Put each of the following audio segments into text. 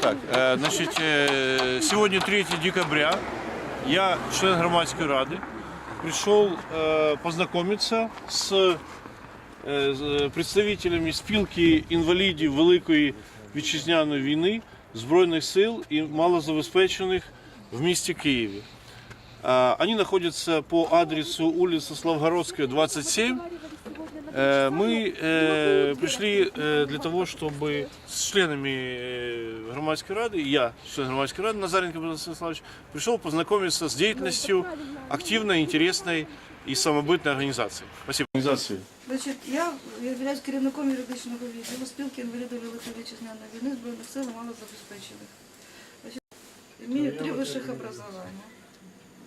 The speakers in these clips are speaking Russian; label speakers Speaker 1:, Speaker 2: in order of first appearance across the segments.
Speaker 1: Так, э, значит, э, сегодня 3 декабря. Я, член громадской рады, пришел э, познакомиться с е, з представителями спілки інвалідів Великої вітчизняної війни, Збройних сил і малозабезпечених в місті Києві. А, Они находятся по адресу улица Славгородская, 27. Э, Мы э, пришли э, для того, чтобы с членами э, громадской рады, и я, член громадской рады, Назаренко Борис Станиславович, пришел познакомиться с деятельностью активной, интересной и самобытной организации. Спасибо. Организации.
Speaker 2: Значить, я являюсь керівником юридичного відділу спілки інвалідів Великої Вітчизняної війни Збройних сил і малозабезпечених. Значить, имею три высших образования,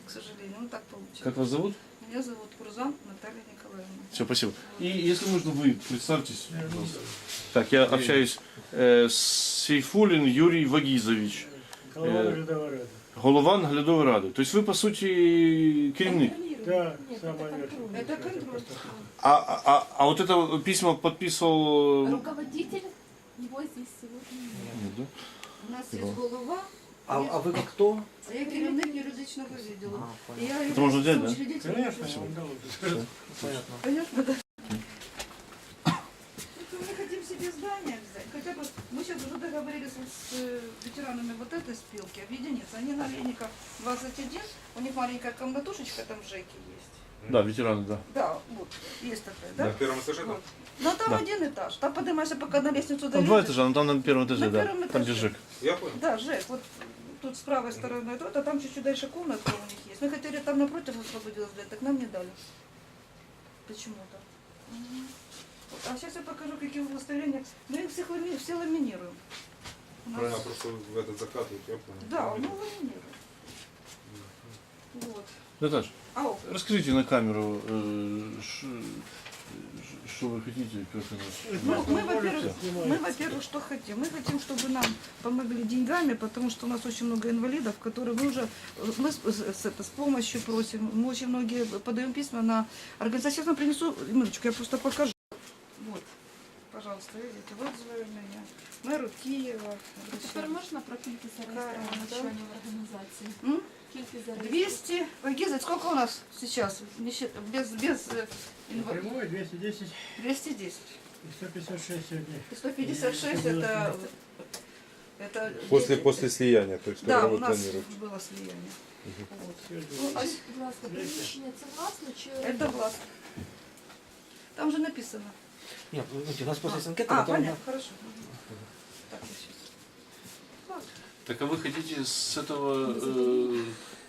Speaker 2: к сожалению, ну так получилось.
Speaker 1: Как вас зовут?
Speaker 2: Меня зовут Курзан Наталья Николаевна.
Speaker 1: Все, спасибо. И если можно, вы представьтесь. пожалуйста. Так, я общаюсь э, с Сейфулин Юрий Вагизович,
Speaker 3: Голова
Speaker 1: Е.
Speaker 3: Глядова Рада.
Speaker 1: голова наглядової ради. Тобто ви, по суті, керівник.
Speaker 3: Да, самое верное.
Speaker 2: Это контроль.
Speaker 1: А, а, а, а вот это письмо подписывал...
Speaker 4: Руководитель его здесь сегодня нет.
Speaker 1: Нет, да?
Speaker 2: У нас є голова,
Speaker 5: А, а вы как кто?
Speaker 2: а я керівник юридичного відділу.
Speaker 5: А,
Speaker 2: І я
Speaker 1: Это можно взять, да?
Speaker 2: учредителем
Speaker 3: Конечно,
Speaker 2: юридичного
Speaker 3: он дал.
Speaker 5: Понятно.
Speaker 2: Понятно, да? Ну, Мы хотим себе здание взять. Хотя бы мы сейчас уже договорились с э, ветеранами вот этой спилки объединиться. Они на Леников 21, у них маленькая комнатушечка там в ЖЭКе есть.
Speaker 1: Да, ветераны, да.
Speaker 2: Да, вот, есть такая, да?
Speaker 6: На первом этаже там?
Speaker 2: Вот. Ну там
Speaker 1: Да.
Speaker 2: один этаж. Там поднимаешься, пока на лестницу
Speaker 1: Там
Speaker 2: доедешь.
Speaker 1: два этажа, но там на первом этаже,
Speaker 2: На
Speaker 1: да.
Speaker 2: первом
Speaker 1: Там где
Speaker 2: этаже.
Speaker 1: ЖЭК.
Speaker 6: Я понял.
Speaker 2: Да, ЖЭК. Вот тут с правой стороны это, а там чуть-чуть дальше комнатка у них есть. Мы хотели там напротив освободилось взять, так нам не дали. Почему-то. А сейчас я покажу, какие удостоверения. Мы их всех лами- все ламинируем. У нас-
Speaker 6: Правильно, просто в этот закатывают, я понял.
Speaker 2: Да, мы ламинируем. Вот.
Speaker 1: Наташ,
Speaker 2: Ау.
Speaker 1: расскажите на камеру, э, ш- что вы хотите, как это...
Speaker 2: Ну, мы, во-первых,
Speaker 3: Снимаю.
Speaker 2: мы, во-первых, что хотим? Мы хотим, чтобы нам помогли деньгами, потому что у нас очень много инвалидов, которые мы уже мы с, с- с- это, с помощью просим. Мы очень многие подаем письма на организацию. Сейчас вам принесу, минуточку, я просто покажу. Вот, пожалуйста, видите, вот звернення. Меру Києва.
Speaker 4: Тепер можна про кількість зареєстрованих
Speaker 2: да.
Speaker 4: членів організації?
Speaker 2: М?
Speaker 4: Кількість зареєстрованих.
Speaker 2: 200. Ой, Гиза, сколько у нас сейчас? Не счит- Без, без э, инва-
Speaker 3: Прямой 210
Speaker 2: 210.
Speaker 3: и 156 сегодня.
Speaker 2: И 156 это... это
Speaker 6: После,
Speaker 2: дети.
Speaker 6: после слияния, то есть,
Speaker 2: Да,
Speaker 6: когда
Speaker 2: у
Speaker 6: вы
Speaker 2: нас
Speaker 6: планируете.
Speaker 2: было слияние. Вот.
Speaker 3: Сегодня
Speaker 2: Ну, а
Speaker 4: Скажіть, будь ласка, приміщення це власне чи
Speaker 2: это власть. Там же написано.
Speaker 5: Нет, ну, знаете, у нас просто есть анкета,
Speaker 2: А,
Speaker 5: которая...
Speaker 2: понятно, хорошо. Так, я сейчас.
Speaker 1: Так а вы хотите с этого э,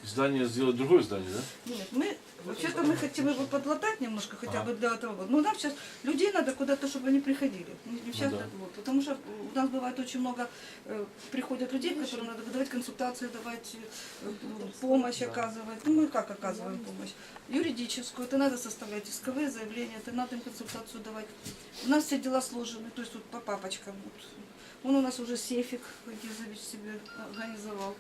Speaker 1: здания сделать другое здание, да?
Speaker 2: Нет, мы вообще-то мы хотим его подлатать немножко, хотя бы для этого. года. Но нам сейчас людей надо куда-то, чтобы они приходили. Не- не сейчас
Speaker 1: Ну да.
Speaker 2: вот, потому что у нас бывает очень много э, приходят людей, которым надо давать консультации, давать э, помощь оказывать. Ну мы как оказываем помощь? Юридическую, это надо составлять исковые заявления, это надо им консультацию давать. У нас все дела сложены, то есть вот по папочкам. Вот. Он у нас уже сейфик Гизович себе организовал.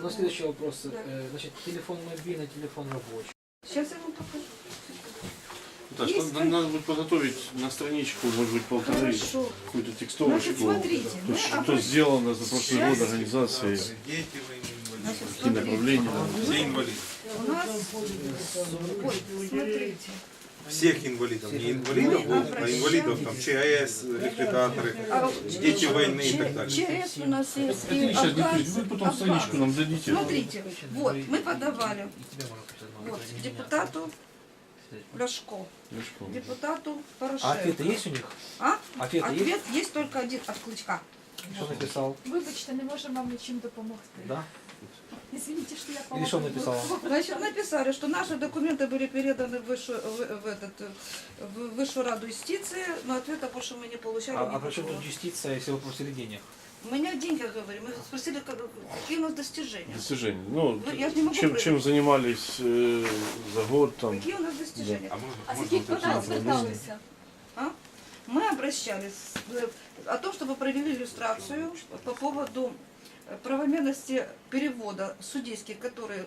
Speaker 5: У нас следующий вопрос.
Speaker 2: Да.
Speaker 5: Э, Значит, телефон мобильный, телефон рабочий.
Speaker 2: Сейчас я вам покажу.
Speaker 1: Наташ,
Speaker 2: Есть
Speaker 1: надо, надо будет подготовить на страничку, может быть, полторы, какую-то текстовочку.
Speaker 2: Значит, смотрите,
Speaker 1: То
Speaker 2: мы
Speaker 1: есть, что
Speaker 2: обращ-
Speaker 1: сделано за прошлый
Speaker 2: Сейчас.
Speaker 1: год организацией,
Speaker 2: Значит,
Speaker 1: какие направления. да.
Speaker 2: У нас, ой, смотрите,
Speaker 6: Всех инвалидов. Не инвалидов, а инвалидов там ЧАЭС, ликвидаторы,
Speaker 2: а,
Speaker 6: дети войны и так далее.
Speaker 2: ЧС у нас есть,
Speaker 1: Это
Speaker 2: и
Speaker 1: не сейчас не
Speaker 2: афганцы,
Speaker 1: вы потом страничку нам дадите.
Speaker 2: Смотрите, вот, мы подавали вот, депутату Ляшко, депутату
Speaker 5: А ответы
Speaker 2: Порошенко.
Speaker 5: есть у них?
Speaker 2: А?
Speaker 5: Ответы есть?
Speaker 2: Ответ есть только один от Клычка.
Speaker 5: Что написал?
Speaker 4: вибачте, не можемо вам нічим допомогти.
Speaker 5: Да?
Speaker 4: Извините, що я
Speaker 5: Или что
Speaker 4: помогла.
Speaker 5: написал?
Speaker 2: Значит, написали, что наши документы были переданы в высшую, в, в этот, в высшую раду юстиции, но ответа больше мы не получали.
Speaker 5: А, а при чем тут юстиция, если вы просили денег?
Speaker 2: У меня деньги, говорим, мы спросили, как- какие у нас достижения.
Speaker 1: Достижения. Ну,
Speaker 2: Ну, я не могу
Speaker 1: чем, чем занимались э, за год там.
Speaker 2: Какие у нас достижения?
Speaker 6: А можно,
Speaker 4: А з
Speaker 6: можно
Speaker 4: яких
Speaker 6: уточнить?
Speaker 4: питань зверталися?
Speaker 2: Мы обращались э, о том, чтобы провели иллюстрацию по поводу правомерности перевода судейских, которые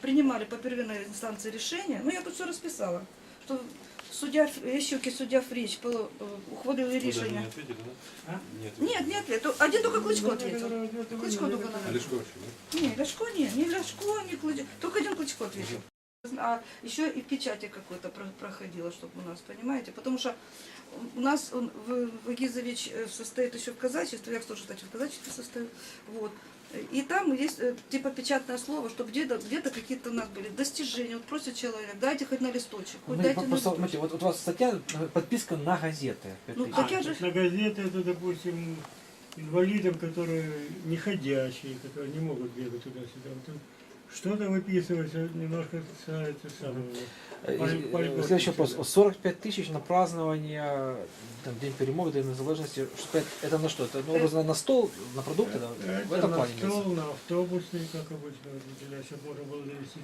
Speaker 2: принимали по первинной инстанции решения. Ну, я тут все расписала, что суддя Ищуки, суддя Фріч пол- е, ухвалили рішення.
Speaker 6: ответили,
Speaker 3: А?
Speaker 6: Нет.
Speaker 2: Нет, нет, нет. Один только Кличко ответил. Кличко только на
Speaker 6: Лешко вообще, да?
Speaker 2: Не, Ляшко не, не Ляшко, не Кличко. Только один Кличко ответил. А еще и в печати какой-то про- проходило, чтобы у нас, понимаете? Потому что у нас он, Вагизович э, состоит еще в казачестве, я тоже, кстати, в казачестве состою. Вот. И там есть э, типа печатное слово, чтобы где-то где какие-то у нас были достижения. Вот просит человек, дайте хоть на листочек, хоть
Speaker 5: Ну,
Speaker 2: дайте на
Speaker 5: просто,
Speaker 2: листочек.
Speaker 5: смотрите, вот, вот у вас статья, э, подписка на газеты.
Speaker 2: Ну,
Speaker 5: Пять
Speaker 2: так я же-
Speaker 3: На газеты это, допустим, инвалидам, которые не ходящие, которые не могут бегать туда-сюда. Вот Что-то выписывается, немножко становится самым.
Speaker 5: Э, э, Следующий вопрос.
Speaker 3: сюда.
Speaker 5: 45 тысяч на празднование там, День перемоги, День незалежности. Что это- Это на что? Это ну, образно на стол, на продукты? да? В
Speaker 3: Это
Speaker 5: этом
Speaker 3: на
Speaker 5: плане
Speaker 3: стол,
Speaker 5: имеется?
Speaker 3: на автобусный, как обычно, водителя, чтобы можно было довести.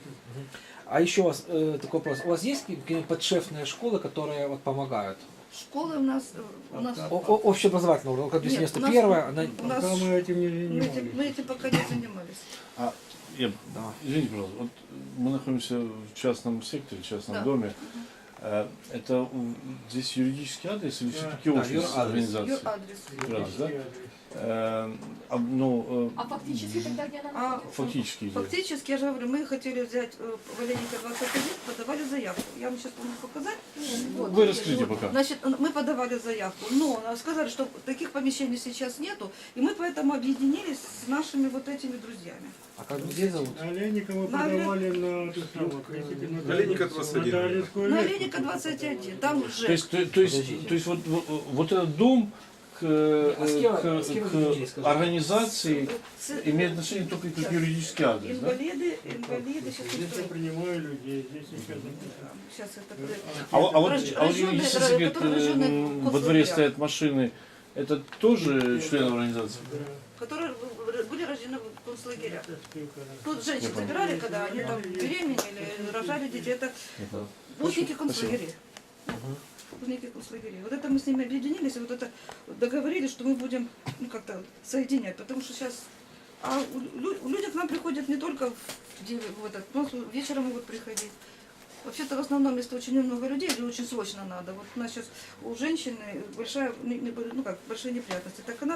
Speaker 5: А еще у вас э, такой вопрос. У вас есть какие-нибудь подшефные школы, которые вот помогают?
Speaker 2: Школы у нас, у нас,
Speaker 5: О- о- Общеобразовательного
Speaker 2: Нет,
Speaker 5: 291
Speaker 2: у нас-
Speaker 5: она...
Speaker 2: у нас-
Speaker 3: мы этим не
Speaker 2: мы этим, мы
Speaker 3: занимались.
Speaker 2: этим пока не занимались.
Speaker 1: А, я,
Speaker 5: Да.
Speaker 1: извините, пожалуйста, вот мы находимся в частном секторе, в частном
Speaker 2: Да.
Speaker 1: доме. Э, Это здесь юридический адрес или
Speaker 3: Да.
Speaker 1: все-таки
Speaker 5: Да,
Speaker 1: офис
Speaker 5: юрадрес.
Speaker 1: организации?
Speaker 2: Адрес.
Speaker 1: Адрес, да?
Speaker 3: Адрес.
Speaker 1: А, ну, э,
Speaker 4: А фактически тогда где она
Speaker 2: А,
Speaker 4: находится?
Speaker 1: фактически. где?
Speaker 2: Фактически, я же говорю, мы хотели взять э, Валеника 21, подавали заявку. Я вам сейчас могу показать.
Speaker 4: Вот,
Speaker 1: Вы
Speaker 4: вот.
Speaker 1: пока.
Speaker 2: Значит, мы подавали заявку, но сказали, что таких помещений сейчас нету, и мы поэтому объединились с нашими вот этими друзьями.
Speaker 5: А как людей зовут?
Speaker 3: На Олейникова
Speaker 2: На
Speaker 3: подавали на самую, на
Speaker 6: Олейника 21,
Speaker 3: на Дарьинскую
Speaker 2: На
Speaker 3: ветку.
Speaker 2: Леника 21, там
Speaker 1: То
Speaker 2: уже.
Speaker 1: есть, то, то есть, то есть вот, вот, вот этот дом к, э,
Speaker 5: А с кем-
Speaker 1: к-
Speaker 5: с кем вы
Speaker 1: к организации имеет отношение только как юридический адрес, да?
Speaker 2: Инвалиды, инвалиды, сейчас
Speaker 3: Здесь я принимаю людей, здесь написано.
Speaker 2: Сейчас это...
Speaker 1: А, вот- а вот, а вот если
Speaker 2: рожденные
Speaker 1: э,
Speaker 2: в
Speaker 1: во дворе стоят машины, это тоже члены организации?
Speaker 3: Да,
Speaker 2: которые были рождены в концлагерях. Тут женщин забирали, когда они там беременели, рожали детей. Это Узники концлагерей. Узники концлагерей. Вот это мы с ними объединились, и вот это договорились, что мы будем ну, как-то соединять, потому что сейчас а люди к нам приходят не только в, девять- в этот, у нас вечером могут приходить. Вообще-то в основном, если очень много людей, или очень срочно надо. Вот у нас сейчас у женщины большая, ну как, большие неприятности. Так она